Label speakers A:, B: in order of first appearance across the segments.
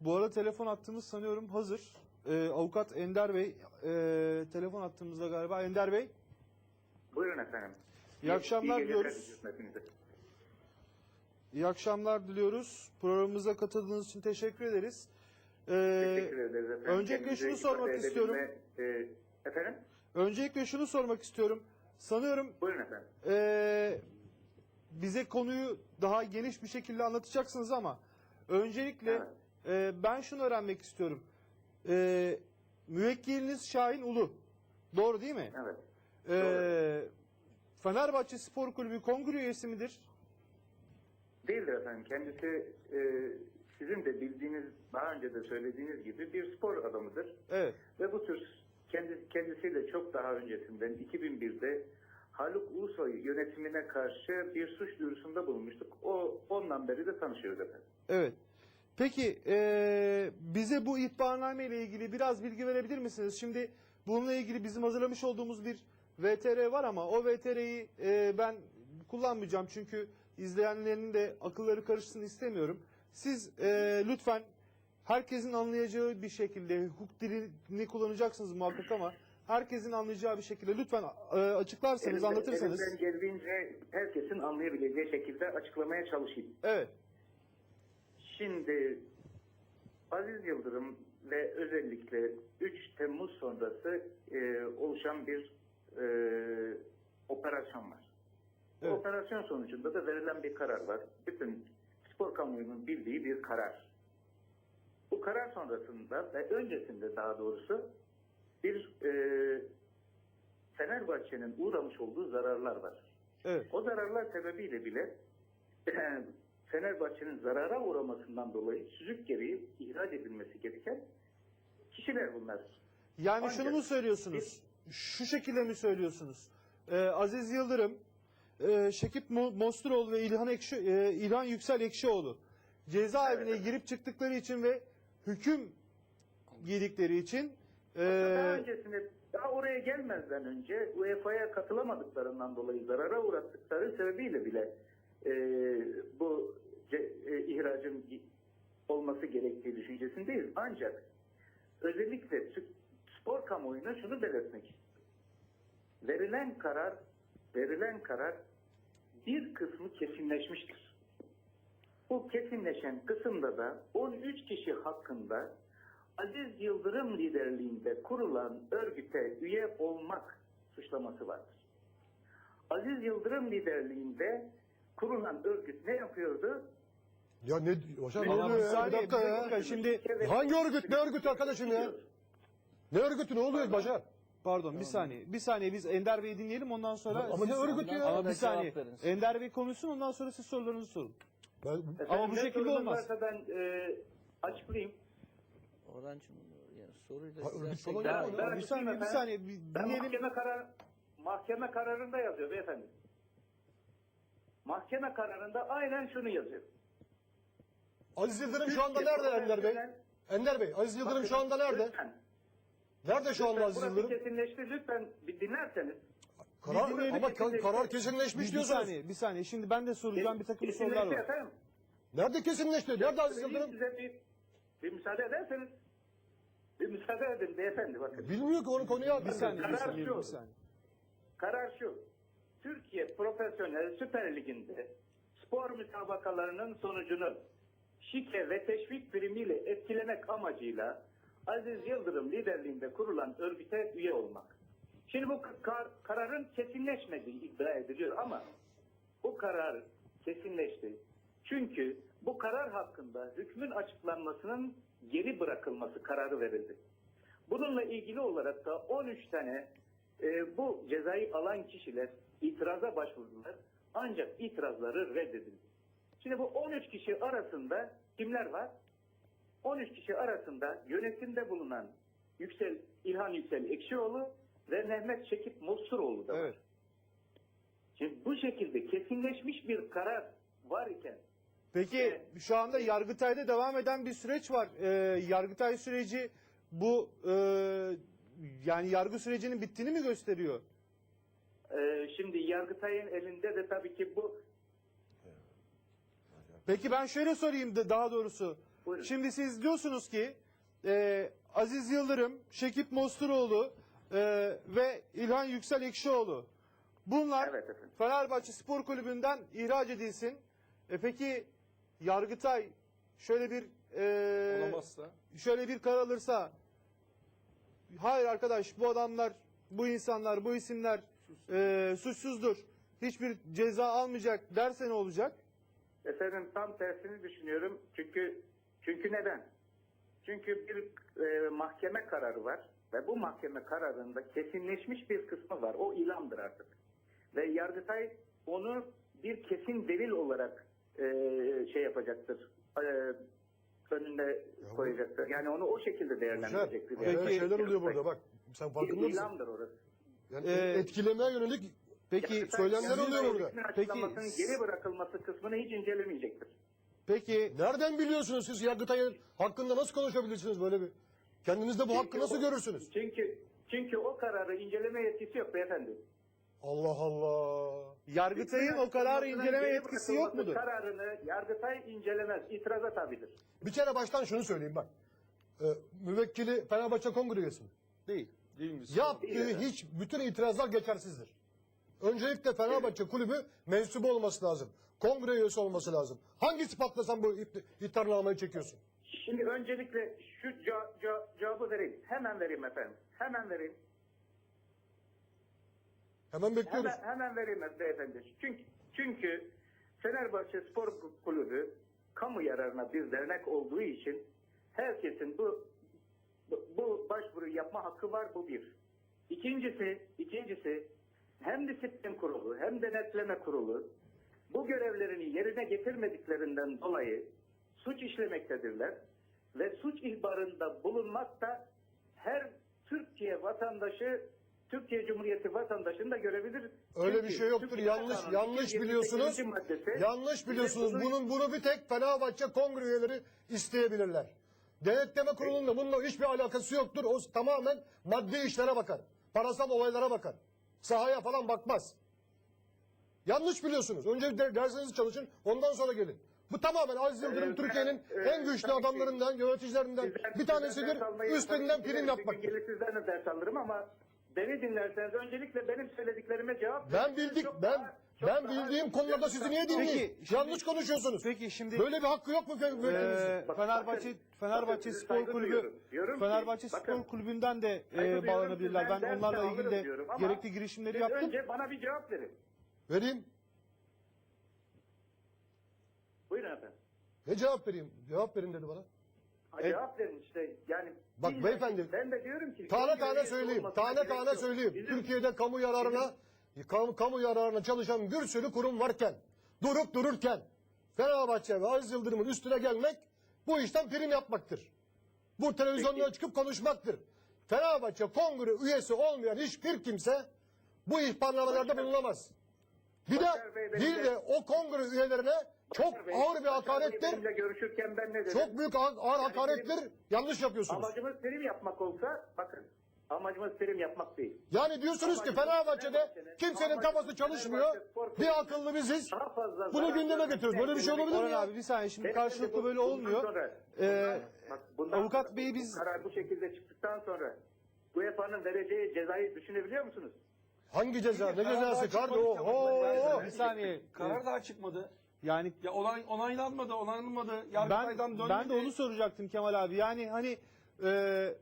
A: Bu arada telefon hattımız sanıyorum hazır. Ee, avukat Ender Bey e, telefon hattımızda galiba. Ender Bey
B: Buyurun efendim.
A: iyi akşamlar
B: İyi geceler
A: diliyoruz. İyi akşamlar diliyoruz. Programımıza katıldığınız için teşekkür ederiz. Ee,
B: Teşekkür ederiz efendim.
A: öncelikle
B: Kendinize
A: şunu sormak istiyorum.
B: e, efendim?
A: öncelikle şunu sormak istiyorum. Sanıyorum
B: Buyurun efendim.
A: Ee, bize konuyu daha geniş bir şekilde anlatacaksınız ama öncelikle
B: Evet.
A: E, ben şunu öğrenmek istiyorum. Ee, müvekkiliniz Şahin Ulu. Doğru değil mi?
B: Evet.
A: Ee, Fenerbahçe Spor Kulübü kongre üyesi midir?
B: Değildir efendim. Kendisi e, sizin de bildiğiniz, daha önce de söylediğiniz gibi bir spor adamıdır.
A: Evet.
B: Ve bu tür kendi, kendisiyle çok daha öncesinden 2001'de Haluk Ulusoy yönetimine karşı bir suç duyurusunda bulunmuştuk. O ondan beri de tanışıyoruz efendim.
A: Evet. Peki e, bize bu ihbarname ile ilgili biraz bilgi verebilir misiniz? Şimdi bununla ilgili bizim hazırlamış olduğumuz bir VTR var ama o VTR'yi e, ben kullanmayacağım çünkü izleyenlerin de akılları karışsın istemiyorum. Siz e, lütfen herkesin anlayacağı bir şekilde hukuk dilini kullanacaksınız muhakkak ama herkesin anlayacağı bir şekilde lütfen e, açıklarsanız,
B: Elimden-
A: anlatırsanız.
B: Elimden geldiğince herkesin anlayabileceği şekilde açıklamaya çalışayım.
A: Evet.
B: Şimdi Aziz Yıldırım ve özellikle 3 Temmuz sonrası e, oluşan bir e, operasyon var. Bu
A: Evet.
B: operasyon sonucunda da verilen bir karar var. Bütün spor kamuoyunun bildiği bir karar. Bu karar sonrasında ve öncesinde daha doğrusu bir e, Fenerbahçe'nin uğramış olduğu zararlar var.
A: Evet.
B: O zararlar sebebiyle bile Fenerbahçe'nin zarara uğramasından dolayı süzük gereği ihraç edilmesi gereken kişiler bunlar.
A: Yani
B: Ancak-
A: şunu mu söylüyorsunuz? Şu şekilde mi söylüyorsunuz? Ee, Aziz Yıldırım, e, Şekip Mo- Mosturoğlu ve İlhan, Ekşi, e, İlhan Yüksel Ekşioğlu cezaevine
B: Evet.
A: girip çıktıkları için ve hüküm yedikleri için e,
B: Daha öncesinde daha oraya gelmezden önce UEFA'ya katılamadıklarından dolayı zarara uğrattıkları sebebiyle bile e, bu e, ihracın olması gerektiği düşüncesindeyiz. Ancak özellikle sp- spor kamuoyuna şunu belirtmek. Verilen karar verilen karar bir kısmı kesinleşmiştir. Bu kesinleşen kısımda da 13 kişi hakkında Aziz Yıldırım liderliğinde kurulan örgüte üye olmak suçlaması vardır. Aziz Yıldırım liderliğinde kurulan örgüt ne yapıyordu?
C: Ya ne hocam ne oluyor ya? Bir dakika ya.
A: şimdi
C: Hangi örgüt? Ne örgüt arkadaşım ya? Ne örgütü ne oluyor Başar?
A: pardon bir saniye. Bir saniye biz Ender Bey'i dinleyelim ondan sonra
C: Ama ne örgütü ya?
A: Ama bir saniye. Ender Bey konuşsun ondan sonra siz sorularınızı sorun.
C: Ben,
A: Ama bu
B: ne
A: şekilde
B: sorunuz
A: olmaz.
B: varsa ben e, açıklayayım.
D: Orancım yani soruyla
C: Ha, örgüt falan yok mu?
B: Ben
A: Bir saniye bir saniye bir
B: Ben
A: dinleyelim.
B: mahkeme karar mahkeme kararında yazıyor beyefendi. Mahkeme kararında aynen şunu yazıyor.
C: Aziz Yıldırım şu anda nerede Ender Bey? Ender Bey, Aziz Yıldırım şu anda nerede?
B: Lütfen,
C: Nerede şu anda Aziz
B: burası
C: Yıldırım?
B: kesinleşti. Lütfen bir dinlerseniz.
C: Karar, ama ka- karar kesinleşmiş
A: Bir, bir
C: diyorsunuz.
A: saniye bir saniye şimdi ben de soracağım bir takım
B: Kesinleşti
A: sorular var.
B: efendim.
C: Nerede kesinleşti? Nerede Aziz
B: Söyleyeyim
C: Yıldırım?
B: size bir, bir müsaade ederseniz. Bir müsaade edin beyefendi bakın.
C: Bilmiyor ki onu konuya
A: Bir saniye bir
B: Karar
A: saniye
B: şu.
A: bir saniye.
B: Karar şu. Türkiye Profesyonel Süper Ligi'nde spor müsabakalarının sonucunu şike ve teşvik primiyle etkilemek amacıyla Aziz Yıldırım liderliğinde kurulan örgüte üye olmak. Şimdi bu kar- kararın kesinleşmediği iddia ediliyor ama bu karar kesinleşti. Çünkü bu karar hakkında hükmün açıklanmasının geri bırakılması kararı verildi. Bununla ilgili olarak da 13 tane e, bu cezayı alan kişiler itiraza başvurdular. Ancak itirazları reddedildi. Şimdi bu 13 kişi arasında kimler var? 13 kişi arasında yönetimde bulunan Yüksel İlhan Yüksel Ekşioğlu ve Mehmet Şekip Mosturoğlu da var.
A: Evet.
B: Şimdi bu şekilde kesinleşmiş bir karar var iken
A: Peki şu anda Yargıtay'da devam eden bir süreç var. Ee, Yargıtay süreci bu e, yani yargı sürecinin bittiğini mi gösteriyor?
B: Şimdi Yargıtay'ın elinde de tabii ki bu
A: Peki ben şöyle sorayım da daha doğrusu.
B: Buyurun.
A: Şimdi siz diyorsunuz ki e, Aziz Yıldırım, Şekip Mosturoğlu e, ve İlhan Yüksel Ekşioğlu bunlar
B: Evet efendim.
A: Fenerbahçe Spor Kulübü'nden ihraç edilsin. E peki Yargıtay şöyle bir e,
E: Olamazsa.
A: şöyle bir karar alırsa hayır arkadaş bu adamlar bu insanlar bu isimler e, suçsuzdur. Hiçbir ceza almayacak derse ne olacak?
B: Efendim tam tersini düşünüyorum. Çünkü çünkü neden? Çünkü bir e, mahkeme kararı var ve bu mahkeme kararında kesinleşmiş bir kısmı var. O ilandır artık. Ve Yargıtay onu bir kesin delil olarak e, şey yapacaktır. E, önüne koyacaktır. Yani onu o şekilde değerlendirecektir.
A: Peki-
C: şeyler oluyor burada bak. Sen farkında mısın?
B: ilandır orası.
C: Yani
A: Ee,
C: etkilemeye yönelik
A: Peki
B: Yargıtay
C: söylemler oluyor burada.
A: Peki-
B: geri bırakılması kısmını hiç incelemeyecektir.
A: peki
C: nereden biliyorsunuz siz Yargıtay'ın hakkında nasıl konuşabilirsiniz böyle bir? Kendinizde bu hakkı nasıl
B: o-
C: görürsünüz?
B: Çünkü çünkü o kararı inceleme yetkisi yok beyefendi.
C: Allah Allah.
A: Yargıtay'ın o kararı inceleme
B: Geri
A: yetkisi yok
B: bırakılması
A: mudur?
B: Kararını Yargıtay incelemez. İtiraza tabidir.
C: Bir kere baştan şunu söyleyeyim bak. Ee, müvekkili Fenerbahçe Kongre üyesi mi?
A: Değil.
E: Değil mi?
C: Yaptığı
B: Değil
C: hiç bütün itirazlar geçersizdir. Öncelikle Fenerbahçe kulübü mensubu olması lazım. Kongre üyesi olması lazım. Hangi ispatla sen bu iddianameyi çekiyorsun?
B: Şimdi öncelikle şu ca- ca- cevabı vereyim. Hemen vereyim efendim. Hemen vereyim.
C: Hemen bekliyoruz.
B: Hemen, hemen vereyim beyefendi. Çünkü, çünkü Fenerbahçe Spor Kulübü kamu yararına bir dernek olduğu için herkesin bu bu, başvuru yapma hakkı var bu bir. İkincisi, ikincisi hem disiplin kurulu hem denetleme kurulu bu görevlerini yerine getirmediklerinden dolayı suç işlemektedirler ve suç ihbarında bulunmak da her Türkiye vatandaşı Türkiye Cumhuriyeti vatandaşının da görevidir.
C: Öyle
B: Çünkü
C: bir şey yoktur.
B: Türkiye
C: Yanlış yanlış
B: 228.
C: biliyorsunuz.
B: maddesi
C: Yanlış biliyorsunuz. Bunun bunu bir tek Fenerbahçe Kongre üyeleri isteyebilirler. Denetleme kurulunun bununla hiçbir alakası yoktur. O tamamen maddi işlere bakar. Parasal olaylara bakar. Sahaya falan bakmaz. Yanlış biliyorsunuz. Önce de- dersinizi çalışın, ondan sonra gelin. Bu tamamen Aziz Yıldırım
B: Ee,
C: Türkiye'nin en güçlü
B: ki-
C: adamlarından, yöneticilerinden
B: Sizden-
C: bir tanesidir.
B: ders almayı
C: Üstlerinden prim
B: gelir sizden de ders alırım ama beni dinlerseniz öncelikle benim söylediklerime cevap
C: Ben bildik,
B: Çok
C: ben
B: daha- çok
C: ben
B: daha-
C: bildiğim konularda sizi niye dinleyeyim?
A: Peki, şimdi-
C: Yanlış konuşuyorsunuz.
A: Peki şimdi
C: Böyle bir hakkı yok mu?
A: Ee,
B: Bak-
A: Fenerbahçe
B: bakın-
A: Fenerbahçe
B: bakın
A: Spor Kulübü
B: duyuyorum. Diyorum ki,
A: Fenerbahçe
B: bakın,
A: Spor Kulübü'nden de e, bağlanabilirler. Ben
B: ders
A: onlarla ilgili de gerekli girişimleri yaptım.
B: Önce bana bir cevap verin.
C: Vereyim.
B: Buyurun efendim.
C: Ne cevap vereyim? Cevap verin dedi bana.
B: Cevap verin işte yani.
C: Bak
B: illa-
C: beyefendi,
B: Ben de diyorum ki.
C: Tane tane
B: üyesi
C: söyleyeyim. Tane tane söyleyeyim.
B: Bizim-
C: Türkiye'de kamu yararına kamu, kamu yararına çalışan bir sürü kurum varken, durup dururken Fenerbahçe ve Aziz Yıldırım'ın üstüne gelmek bu işten prim yapmaktır. Bu televizyonlara
B: Peki.
C: çıkıp konuşmaktır. Fenerbahçe kongre üyesi olmayan hiçbir kimse bu ihbarnamелerde bulunamaz. Bir de
B: Başar Bey, benim
C: bir
B: de-
C: o kongre üyelerine çok
B: Başar Bey,
C: ağır bir
B: Başar Bey
C: hakarettir.
B: Benimle görüşürken ben ne dedim?
C: Çok büyük ağır, ağır hakarettir. Yanlış yapıyorsunuz.
B: Amacımız prim yapmak olsa bakın amacımız prim yapmak değil.
C: Yani diyorsunuz ki Fenerbahçe'de kimsenin kafası çalışmıyor. Bir akıllı biziz.
B: Daha fazla
C: Bunu
B: zarar
C: gündeme getiriyoruz. Böyle bir şey olabilir mi
A: Orhan
C: ya?
A: abi bir saniye şimdi karşılıklı
B: bu-
A: böyle
B: bundan
A: olmuyor.
B: sonra-
A: Ee,
B: bak, bundan
A: Avukat
B: sonra
A: Bey
B: bu
A: biz-
B: karar bu şekilde çıktıktan sonra UEFA'nın vereceği cezayı düşünebiliyor musunuz?
C: Hangi ceza? Ne
E: Karar
C: cezası?
E: daha çıkmadı ki ama.
C: oho.
A: bir saniye.
E: Karar daha çıkmadı.
A: Yani
E: Ya onay, onaylanmadı, onaylanmadı.
A: ben
E: Yargıtay'dan dönmedi.
A: ben de onu soracaktım Kemal abi. Yani hani e,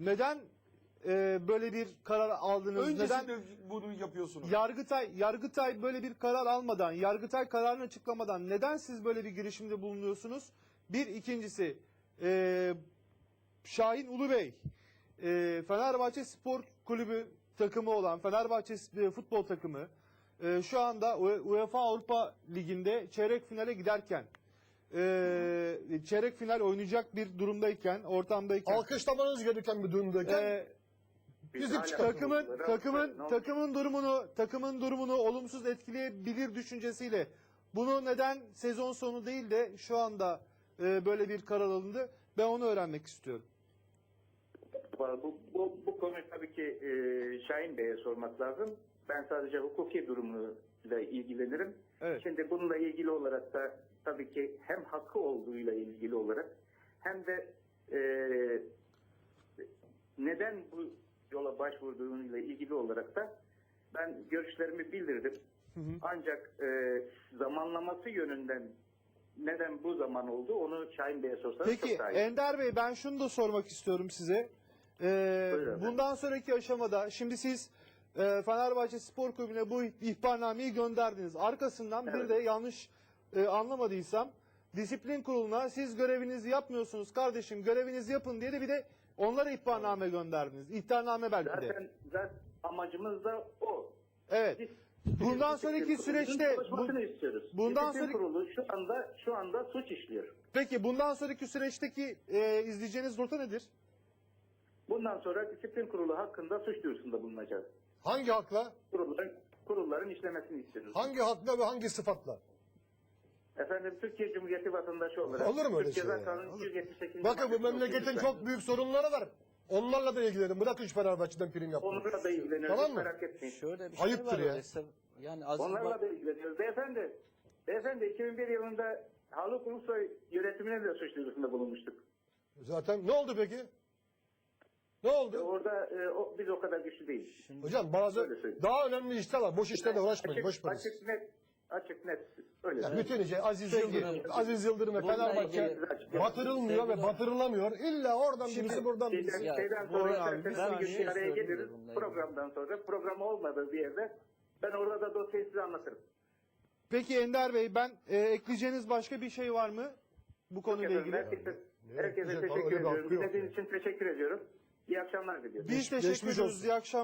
A: neden e, böyle bir karar aldınız? Neden
E: Öncesinde bunu yapıyorsunuz.
A: Yargıtay Yargıtay böyle bir karar almadan, Yargıtay kararını açıklamadan neden siz böyle bir girişimde bulunuyorsunuz? Bir ikincisi e, Şahin Ulubey e, Fenerbahçe Spor Kulübü takımı olan Fenerbahçe futbol takımı e, şu anda UEFA Avrupa Ligi'nde çeyrek finale giderken e, çeyrek final oynayacak bir durumdayken, ortamdayken
C: Alkışlamanız gereken bir durumdayken
A: e,
C: Bizim
B: hala-
A: takımın takımın takımın durumunu takımın durumunu olumsuz etkileyebilir düşüncesiyle bunu neden sezon sonu değil de şu anda e, böyle bir karar alındı? Ben onu öğrenmek istiyorum.
B: Bu, bu, bu konuyu tabii ki e, Şahin Bey'e sormak lazım. Ben sadece hukuki durumuyla ilgilenirim.
A: Evet.
B: Şimdi bununla ilgili olarak da tabii ki hem hakkı olduğuyla ilgili olarak hem de e, neden bu yola başvurduğuyla ilgili olarak da ben görüşlerimi bildirdim. Ancak e, zamanlaması yönünden neden bu zaman oldu onu Şahin Bey'e sorsanız
A: Peki
B: çok daha iyi.
A: Ender Bey ben şunu da sormak istiyorum size. Ee,
B: Buyurun
A: bundan sonraki aşamada şimdi siz e, Fenerbahçe Spor Kulübü'ne bu ihbarnameyi gönderdiniz. Arkasından bir
B: Evet.
A: de yanlış e, anlamadıysam disiplin kuruluna siz görevinizi yapmıyorsunuz kardeşim görevinizi yapın diye de bir de onlara ihbarname gönderdiniz. İhtarname belki de.
B: Zaten, zaten amacımız da o.
A: Evet.
B: Biz
A: Bundan sonraki süreçte bu- bundan sonraki-
B: kurulu şu anda şu anda suç işliyor.
A: Peki bundan sonraki süreçteki e, izleyeceğiniz rota nedir?
B: Bundan sonra disiplin kurulu hakkında suç duyurusunda bulunacağız.
C: Hangi hakla?
B: Kurulların, kurulların işlemesini istiyoruz.
C: Hangi hakla ve hangi sıfatla?
B: Efendim Türkiye Cumhuriyeti vatandaşı olarak.
C: Olur mu öyle
B: Türk
C: şey
B: Ceza
C: ya?
B: Kanunu
C: Olur.
B: 278.
C: Bakın bu memleketin çok büyük sorunları var. Onlarla da ilgilenin. Bırakın şu Fenerbahçe'den prim yapmayı.
B: Onlarla da ilgileniyoruz.
C: Tamam mı?
B: Merak etmeyin.
D: Şöyle bir şey
C: Ayıptır
D: var.
C: ya.
D: Yani Aziz
B: Onlarla
D: Bak-
B: da ilgileniyoruz. Beyefendi, beyefendi 2001 yılında Haluk Ulusoy yönetimine de suç duyurusunda bulunmuştuk.
C: Zaten ne oldu peki? Ne
B: E,
C: oldu?
B: Orada e, o, biz o kadar güçlü değiliz.
C: Hocam bazı
B: Öyle söyleyeyim.
C: daha önemli işler var. Boş işlerle uğraşmayın. Boş
B: Açık,
C: parası.
B: açık net, açık net. Öyle.
C: Ya
B: söyleyeyim.
C: bütün şey Aziz. Yıldırım, Aziz Yıldırım ve
D: Bununla
C: Fenerbahçe
D: ilgili-
C: batırılmıyor ve
D: Sevgili-
C: batırılamıyor. İlla oradan birisi buradan
B: Şeyden,
C: birisi.
D: Ya,
B: şeyden
A: Orhan
B: sonra
A: abi, bir
B: isterseniz bir
A: saniye
B: gün araya
D: söyleyeyim
B: geliriz
D: bununla ilgili.
B: programdan sonra. Program olmadığı bir yerde ben orada da dosyayı size anlatırım.
A: Peki Ender Bey ben e, ekleyeceğiniz başka bir şey var mı bu konuyla
B: Efendim,
A: ilgili?
B: Herkese,
C: Ne
B: herkese
C: güzel,
B: teşekkür
C: bir
B: ediyorum.
C: yok
B: Dinlediğiniz için teşekkür ediyorum. İyi akşamlar diliyorum.
A: Biz teşekkür ediyoruz. İyi akşamlar.